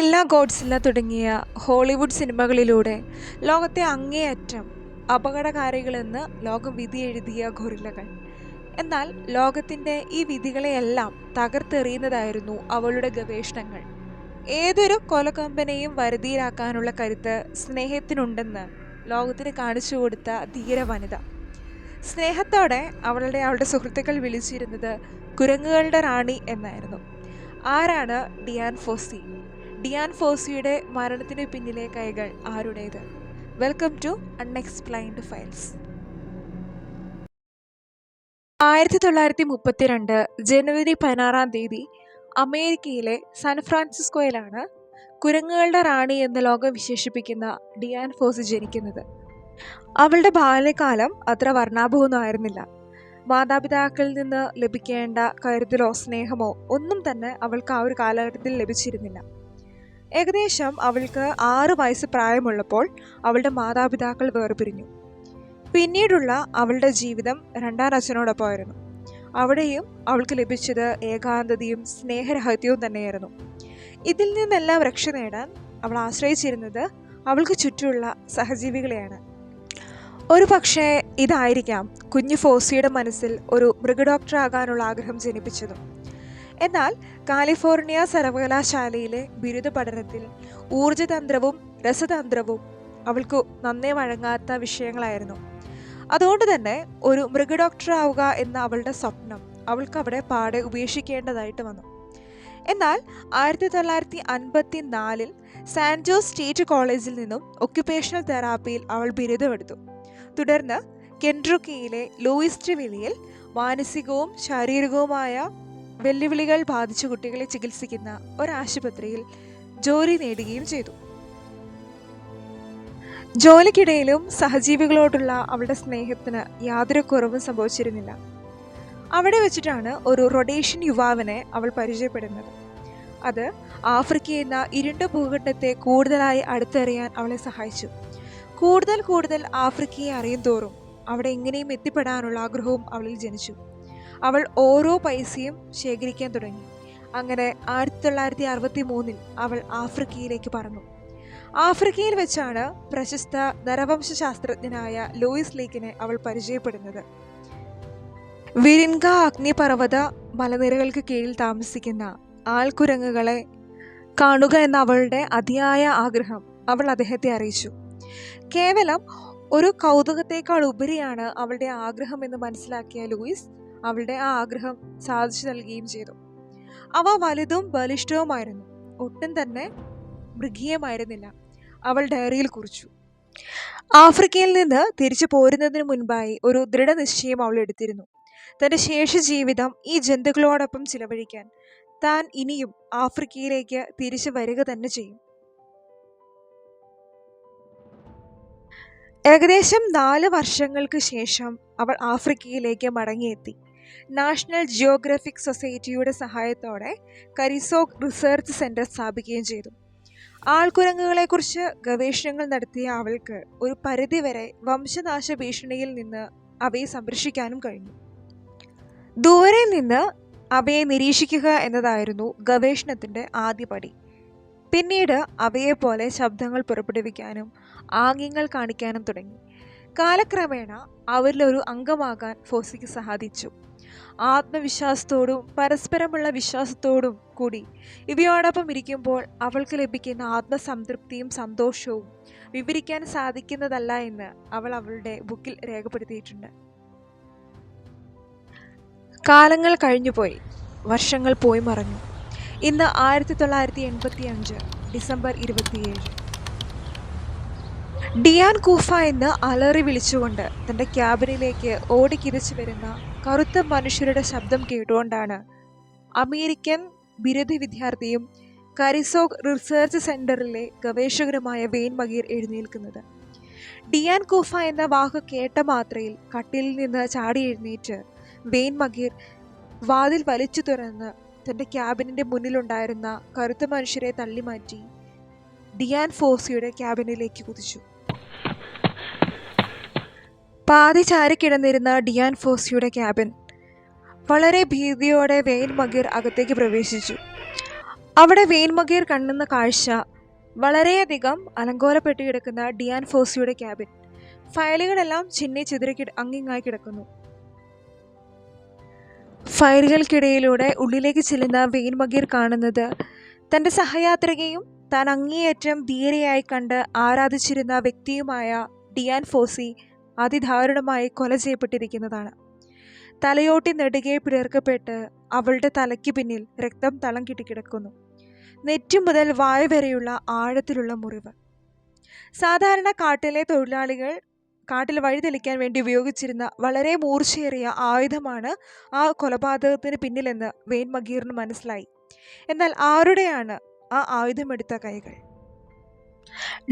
എല്ലാ ഗോഡ്സില്ല തുടങ്ങിയ ഹോളിവുഡ് സിനിമകളിലൂടെ ലോകത്തെ അങ്ങേയറ്റം അപകടകാരികളെന്ന് ലോകം വിധി എഴുതിയ ഗൊറില്ലകൾ. എന്നാൽ ലോകത്തിന്റെ ഈ വിധികളെയെല്ലാം തകർത്തെറിയുന്നതായിരുന്നു അവളുടെ ഗവേഷണങ്ങൾ. ഏതൊരു കൊലക്കമ്പനെയും വരുതിയിലാക്കാനുള്ള കരുത്ത് സ്നേഹത്തിനുണ്ടെന്ന് ലോകത്തിന് കാണിച്ചു കൊടുത്ത ധീര വനിത. സ്നേഹത്തോടെ അവളുടെ അവളുടെ സുഹൃത്തുക്കൾ വിളിച്ചിരുന്നത് കുരങ്ങുകളുടെ റാണി എന്നായിരുന്നു. ആരാണ് ഡിയാൻ ഫോസി? ഡിയാൻ ഫോസിയുടെ മരണത്തിന് പിന്നിലെ കൈകൾ ആരുടേത്? വെൽക്കം ടു അൺഎക്സ്പ്ലൈൻഡ് ഫയൽസ് ആയിരത്തി തൊള്ളായിരത്തി മുപ്പത്തിരണ്ട് ജനുവരി പതിനാറാം തീയതി അമേരിക്കയിലെ സാൻ ഫ്രാൻസിസ്കോയിലാണ് കുരങ്ങുകളുടെ റാണി എന്ന് ലോകം വിശേഷിപ്പിക്കുന്ന ഡിയാൻ ഫോസി ജനിക്കുന്നത്. അവളുടെ ബാല്യകാലം അത്ര വർണാഭമൊന്നും ആയിരുന്നില്ല. മാതാപിതാക്കളിൽ നിന്ന് ലഭിക്കേണ്ട കരുതലോ സ്നേഹമോ ഒന്നും തന്നെ അവൾക്ക് ആ ഒരു കാലഘട്ടത്തിൽ ലഭിച്ചിരുന്നില്ല. ഏകദേശം അവൾക്ക് ആറ് വയസ്സ് പ്രായമുള്ളപ്പോൾ അവളുടെ മാതാപിതാക്കൾ വേർപിരിഞ്ഞു. പിന്നീടുള്ള അവളുടെ ജീവിതം രണ്ടാം അച്ഛനോടൊപ്പമായിരുന്നു. അവിടെയും അവൾക്ക് ലഭിച്ചത് ഏകാന്തതയും സ്നേഹരഹത്യവും തന്നെയായിരുന്നു. ഇതിൽ നിന്നെല്ലാം രക്ഷ നേടാൻ അവൾ ആശ്രയിച്ചിരുന്നത് അവൾക്ക് ചുറ്റുമുള്ള സഹജീവികളെയാണ്. ഒരു പക്ഷേ ഇതായിരിക്കാം കുഞ്ഞു ഫോസിയുടെ മനസ്സിൽ ഒരു മൃഗഡോക്ടർ ആകാനുള്ള ആഗ്രഹം ജനിപ്പിച്ചതും. എന്നാൽ കാലിഫോർണിയ സർവകലാശാലയിലെ ബിരുദ പഠനത്തിൽ ഊർജതന്ത്രവും രസതന്ത്രവും അവൾക്ക് നന്നേ വഴങ്ങാത്ത വിഷയങ്ങളായിരുന്നു. അതുകൊണ്ട് തന്നെ ഒരു മൃഗഡോക്ടർ ആവുക എന്ന അവളുടെ സ്വപ്നം അവൾക്ക് അവിടെ പാടെ ഉപേക്ഷിക്കേണ്ടതായിട്ട് വന്നു. എന്നാൽ ആയിരത്തി തൊള്ളായിരത്തി അൻപത്തി നാലിൽ സാൻ ജോസ് സ്റ്റേറ്റ് കോളേജിൽ നിന്നും ഒക്യുപേഷണൽ തെറാപ്പിയിൽ അവൾ ബിരുദമെടുത്തു. തുടർന്ന് കെൻട്രുക്കിയിലെ ലൂയിസ് ട്രിവിലിയിൽ മാനസികവും ശാരീരികവുമായ വെല്ലുവിളികൾ ബാധിച്ച കുട്ടികളെ ചികിത്സിക്കുന്ന ഒരാശുപത്രിയിൽ ജോലി നേടുകയും ചെയ്തു. ജോലിക്കിടയിലും സഹജീവികളോടുള്ള അവളുടെ സ്നേഹത്തിന് യാതൊരു കുറവും സംഭവിച്ചിരുന്നില്ല. അവിടെ വെച്ചിട്ടാണ് ഒരു റൊഡേഷ്യൻ യുവാവിനെ അവൾ പരിചയപ്പെടുന്നത്. അത് ആഫ്രിക്ക എന്ന ഇരുണ്ട ഭൂഖണ്ഡത്തെ കൂടുതലായി അടുത്തറിയാൻ അവളെ സഹായിച്ചു. കൂടുതൽ കൂടുതൽ ആഫ്രിക്കയെ അറിയും തോറും അവിടെ എങ്ങനെയും എത്തിപ്പെടാനുള്ള ആഗ്രഹവും അവളിൽ ജനിച്ചു. അവൾ ഓരോ പൈസയും ശേഖരിക്കാൻ തുടങ്ങി. അങ്ങനെ ആയിരത്തി തൊള്ളായിരത്തി അറുപത്തി മൂന്നിൽ അവൾ ആഫ്രിക്കയിലേക്ക് പറഞ്ഞു ആഫ്രിക്കയിൽ വെച്ചാണ് പ്രശസ്ത നരവംശ ശാസ്ത്രജ്ഞനായ ലൂയിസ് ലീക്കിനെ അവൾ പരിചയപ്പെടുന്നത്. വിരിൻഗ അഗ്നിപർവത മലനിരകൾക്ക് കീഴിൽ താമസിക്കുന്ന ആൾക്കുരങ്ങുകളെ കാണുക എന്ന അവളുടെ അതിയായ ആഗ്രഹം അവൾ അദ്ദേഹത്തെ അറിയിച്ചു. കേവലം ഒരു കൗതുകത്തേക്കാൾ ഉപരിയാണ് അവളുടെ ആഗ്രഹം എന്ന് മനസ്സിലാക്കിയ ലൂയിസ് അവളുടെ ആ ആഗ്രഹം സാധിച്ചു നൽകുകയും ചെയ്തു. അവ വലുതും ബലിഷ്ഠവുമായിരുന്നു. ഒട്ടും തന്നെ മൃഗീയമായിരുന്നില്ല. അവൾ ഡയറിയിൽ കുറിച്ചു. ആഫ്രിക്കയിൽ നിന്ന് തിരിച്ചു പോരുന്നതിന് മുൻപായി ഒരു ദൃഢനിശ്ചയം അവൾ എടുത്തിരുന്നു. തന്റെ ശേഷ ജീവിതം ഈ ജന്തുക്കളോടൊപ്പം ചിലവഴിക്കാൻ താൻ ഇനിയും ആഫ്രിക്കയിലേക്ക് തിരിച്ചു വരിക തന്നെ ചെയ്യും. ഏകദേശം നാല് വർഷങ്ങൾക്ക് ശേഷം അവൾ ആഫ്രിക്കയിലേക്ക് മടങ്ങിയെത്തി. നാഷണൽ ജിയോഗ്രഫിക് സൊസൈറ്റിയുടെ സഹായത്തോടെ കരിസോക് റിസർച്ച് സെന്റർ സ്ഥാപിക്കുകയും ചെയ്തു. ആൾക്കുരങ്ങുകളെക്കുറിച്ച് ഗവേഷണങ്ങൾ നടത്തിയ അവൾക്ക് ഒരു പരിധിവരെ വംശനാശ ഭീഷണിയിൽ നിന്ന് അവയെ സംരക്ഷിക്കാനും കഴിഞ്ഞു. ദൂരെ നിന്ന് അവയെ നിരീക്ഷിക്കുക എന്നതായിരുന്നു ഗവേഷണത്തിന്റെ ആദ്യപടി പിന്നീട് അവയെപ്പോലെ ശബ്ദങ്ങൾ പുറപ്പെടുവിക്കാനും ആംഗ്യങ്ങൾ കാണിക്കാനും തുടങ്ങി. കാലക്രമേണ അവരിലൊരു അംഗമാകാൻ ഫോസിക്ക് സാധിച്ചു. ആത്മവിശ്വാസത്തോടും പരസ്പരമുള്ള വിശ്വാസത്തോടും കൂടി. ഇവയോടൊപ്പം ഇരിക്കുമ്പോൾ അവൾക്ക് ലഭിക്കുന്ന ആത്മസംതൃപ്തിയും സന്തോഷവും വിവരിക്കാൻ സാധിക്കുന്നതല്ല എന്ന് അവൾ അവളുടെ ബുക്കിൽ രേഖപ്പെടുത്തിയിട്ടുണ്ട്. കാലങ്ങൾ കഴിഞ്ഞുപോയി. വർഷങ്ങൾ പോയി മറഞ്ഞു. ഇന്ന് ആയിരത്തി തൊള്ളായിരത്തി എൺപത്തി അഞ്ച് ഡിസംബർ ഇരുപത്തിയേഴ്. ഡിയാൻ കൂഫ എന്ന് അലറി വിളിച്ചുകൊണ്ട് തന്റെ ക്യാബിനിലേക്ക് ഓടിക്കിരിച്ചു വരുന്ന കറുത്ത മനുഷ്യരുടെ ശബ്ദം കേട്ടുകൊണ്ടാണ്. അമേരിക്കൻ ബിരുദ വിദ്യാർത്ഥിയും കരിസോഗ് റിസർച്ച് സെന്ററിലെ ഗവേഷകരുമായ വെയിൻ മഗീർ എഴുന്നേൽക്കുന്നത്. ഡിയാൻ കൂഫ എന്ന വാക്ക് കേട്ട മാത്രയിൽ കട്ടിലിൽ നിന്ന് ചാടി എഴുന്നേറ്റ് വെയിൻ മഗീർ വാതിൽ വലിച്ചു തുറന്ന് തന്റെ ക്യാബിനിന്റെ മുന്നിലുണ്ടായിരുന്ന കറുത്ത മനുഷ്യരെ തള്ളിമാറ്റി ഡിയാൻ ഫോസിയുടെ ക്യാബിനിലേക്ക് കുതിച്ചു. പാതി ചാരിക്കിടന്നിരുന്ന ഡിയാൻ ഫോസിയുടെ ക്യാബിൻ. വളരെ ഭീതിയോടെ വെയിൻ മഗീർ അകത്തേക്ക് പ്രവേശിച്ചു. അവിടെ വെയിൻ മഗീർ കണ്ണുന്ന കാഴ്ച വളരെയധികം അലങ്കോലപ്പെട്ട് കിടക്കുന്ന ഡിയാൻ ഫോസിയുടെ ക്യാബിൻ. ഫയലുകളെല്ലാം ചിന്നി ചിതറി അങ്ങിങ്ങായി കിടക്കുന്നു. ഫയലുകൾക്കിടയിലൂടെ ഉള്ളിലേക്ക് ചെല്ലുന്ന വെയിൻ മഗീർ കാണുന്നത് തന്റെ സഹയാത്രികയും താൻ അങ്ങേയറ്റം ധീരയായി കണ്ട് ആരാധിച്ചിരുന്ന വ്യക്തിയുമായ ഡിയാൻ ഫോസി അതിദാരുണമായി കൊല ചെയ്യപ്പെട്ടിരിക്കുന്നതാണ്. തലയോട്ടി നെടുകെ പിളർക്കപ്പെട്ട് അവളുടെ തലയ്ക്ക് പിന്നിൽ രക്തം തളം കിട്ടിക്കിടക്കുന്നു നെറ്റി മുതൽ വായ വരെയുള്ള ആഴത്തിലുള്ള മുറിവ്. സാധാരണ കാട്ടിലെ തൊഴിലാളികൾ കാട്ടിൽ വഴിതെളിക്കാൻ വേണ്ടി ഉപയോഗിച്ചിരുന്ന വളരെ മൂർച്ചയേറിയ ആയുധമാണ് ആ കൊലപാതകത്തിന് പിന്നിലെന്ന് വെയിൻ മഗീറിന് മനസ്സിലായി. എന്നാൽ ആരുടെയാണ് ആ ആയുധമെടുത്ത കൈകൾ?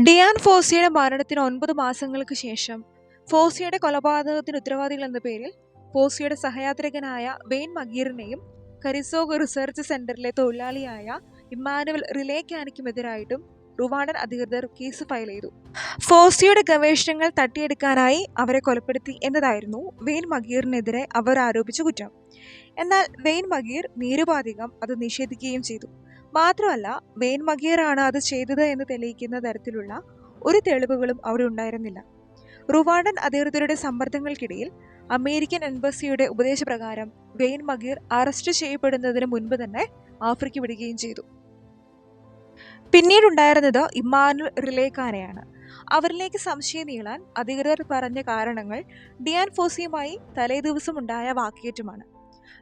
ഡിയാൻ ഫോസിയുടെ മരണത്തിന് ഒൻപത് മാസങ്ങൾക്ക് ശേഷം ഫോസിയുടെ കൊലപാതകത്തിന് ഉത്തരവാദികൾ എന്ന പേരിൽ ഫോസിയുടെ സഹയാത്രികനായ വെയിൻ മഗീറിനെയും കരിസോഗ് റിസർച്ച് സെന്ററിലെ തൊഴിലാളിയായ ഇമ്മാനുവൽ റിലേക്കാനിക്കുമെതിരായിട്ടും റുവാണ്ടൻ അധികൃതർ കേസ് ഫയൽ ചെയ്തു. ഫോസിയുടെ ഗവേഷണങ്ങൾ തട്ടിയെടുക്കാനായി അവരെ കൊലപ്പെടുത്തി എന്നതായിരുന്നു വെയിൻ മഗീറിനെതിരെ അവർ ആരോപിച്ച കുറ്റം. എന്നാൽ വെയിൻ മഗീർ നിരുപാധികം അത് നിഷേധിക്കുകയും ചെയ്തു. മാത്രമല്ല വെയിൻ മഗീറാണ് അത് ചെയ്തത് എന്ന് തെളിയിക്കുന്ന തരത്തിലുള്ള ഒരു തെളിവുകളും അവിടെ ഉണ്ടായിരുന്നില്ല. റുവാണ്ടൻ അധികൃതരുടെ സമ്മർദ്ദങ്ങൾക്കിടയിൽ അമേരിക്കൻ എംബസിയുടെ ഉപദേശപ്രകാരം വെയിൻ മഗീർ അറസ്റ്റ് ചെയ്യപ്പെടുന്നതിന് മുൻപ് തന്നെ ആഫ്രിക്ക വിടുകയും ചെയ്തു. പിന്നീടുണ്ടായിരുന്നത് ഇമ്മാനുൽ റിലേക്കാനെയാണ്. അവരിലേക്ക് സംശയം നീളാൻ അധികൃതർ പറഞ്ഞ കാരണങ്ങൾ ഡിയാൻ ഫോസിയുമായി തലേദിവസം ഉണ്ടായ വാക്കേറ്റുമാണ്.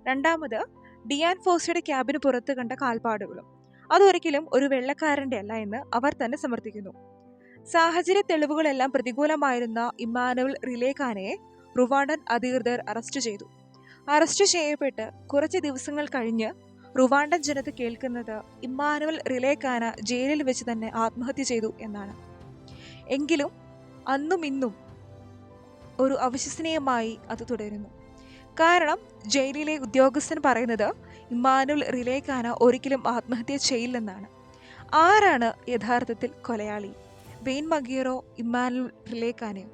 രണ്ടാമത് ഡിയാൻ ഫോസിയുടെ ക്യാബിന് പുറത്ത് കണ്ട കാൽപ്പാടുകളും. അതൊരിക്കലും ഒരു വെള്ളക്കാരന്റെ അല്ല എന്ന് അവർ തന്നെ സമർത്ഥിക്കുന്നു. സാഹചര്യ തെളിവുകളെല്ലാം പ്രതികൂലമായിരുന്ന ഇമ്മാനുവൽ റിലേഖാനെ റുവാണ്ടൻ അധികൃതർ അറസ്റ്റ് ചെയ്തു. അറസ്റ്റ് ചെയ്യപ്പെട്ട് കുറച്ച് ദിവസങ്ങൾ കഴിഞ്ഞ് റുവാണ്ടൻ ജനത കേൾക്കുന്നത് ഇമ്മാനുവൽ റിലേഖാന ജയിലിൽ വെച്ച് തന്നെ ആത്മഹത്യ ചെയ്തു എന്നാണ്. എങ്കിലും അന്നും ഇന്നും ഒരു അവിശ്വസനീയമായി അത് തുടരുന്നു. കാരണം ജയിലിലെ ഉദ്യോഗസ്ഥൻ പറയുന്നത് ഇമ്മാനുവൽ റിലേഖാന ഒരിക്കലും ആത്മഹത്യ ചെയ്യില്ലെന്നാണ്. ആരാണ് യഥാർത്ഥത്തിൽ കൊലയാളി? വെയിൻ മഗീറോ ഇമ്മാനുവൽ റിലേഖാനയോ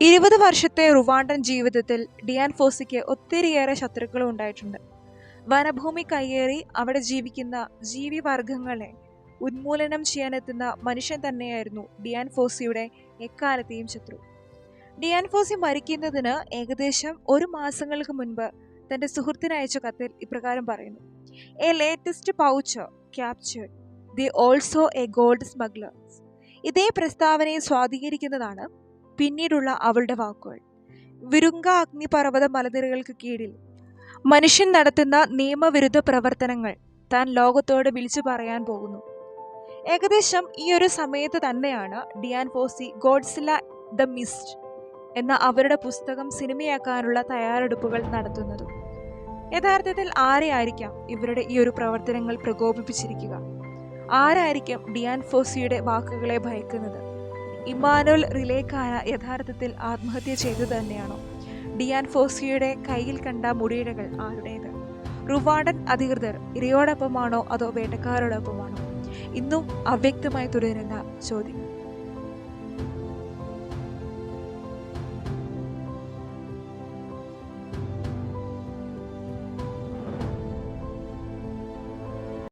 ഇരുപത് വർഷത്തെ റുവാണ്ടൻ ജീവിതത്തിൽ ഡിയാൻ ഫോസിക്ക് ഒത്തിരിയേറെ ശത്രുക്കളും ഉണ്ടായിട്ടുണ്ട്. വനഭൂമി കയ്യേറി അവിടെ ജീവിക്കുന്ന ജീവിവർഗങ്ങളെ ഉന്മൂലനം ചെയ്യാനെത്തുന്ന മനുഷ്യൻ തന്നെയായിരുന്നു ഡിയാൻ ഫോസിയുടെ എക്കാലത്തെയും ശത്രു. ഡിയാൻ ഫോസി മരിക്കുന്നതിന് ഏകദേശം ഒരു മാസങ്ങൾക്ക് മുൻപ് തന്റെ സുഹൃത്തിന് അയച്ച കത്തിൽ ഇപ്രകാരം പറയുന്നു. A latest pouch captured the also a gold smugglers ഇതേ പ്രസ്താവനയെ സ്വാധീകരിക്കുന്നതാണ് പിന്നീടുള്ള അവളുടെ വാക്കുകൾ. വിരുങ്ക അഗ്നിപർവത മലനിരകൾക്ക് കീഴിൽ. മനുഷ്യൻ നടത്തുന്ന നിയമവിരുദ്ധ പ്രവർത്തനങ്ങൾ താൻ ലോകത്തോട് വിളിച്ചു പറയാൻ പോകുന്നു. ഏകദേശം ഈ ഒരു സമയത്ത് തന്നെയാണ് Dian Fossey Gorillas the mist എന്ന അവരുടെ പുസ്തകം സിനിമയാക്കാനുള്ള തയ്യാറെടുപ്പുകൾ നടത്തുന്നത്. യഥാർത്ഥത്തിൽ ആരെയായിരിക്കാം ഇവരുടെ ഈ ഒരു പ്രവർത്തനങ്ങൾ പ്രകോപിപ്പിച്ചിരിക്കുക? ആരായിരിക്കും ഡിയാൻ ഫോസിയുടെ വാക്കുകളെ ഭയക്കുന്നത്? ഇമ്മാനുവൽ റിലേക്കാന യഥാർത്ഥത്തിൽ ആത്മഹത്യ ചെയ്തു തന്നെയാണോ? ഡിയാൻ ഫോസിയുടെ കയ്യിൽ കണ്ട മുടിയിഴകൾ ആരുടേത്? റുവാണ്ടൻ അധികൃതർ ഇരയോടൊപ്പമാണോ അതോ വേട്ടക്കാരോടൊപ്പമാണോ? ഇന്നും അവ്യക്തമായി തുടരുന്ന ചോദ്യം.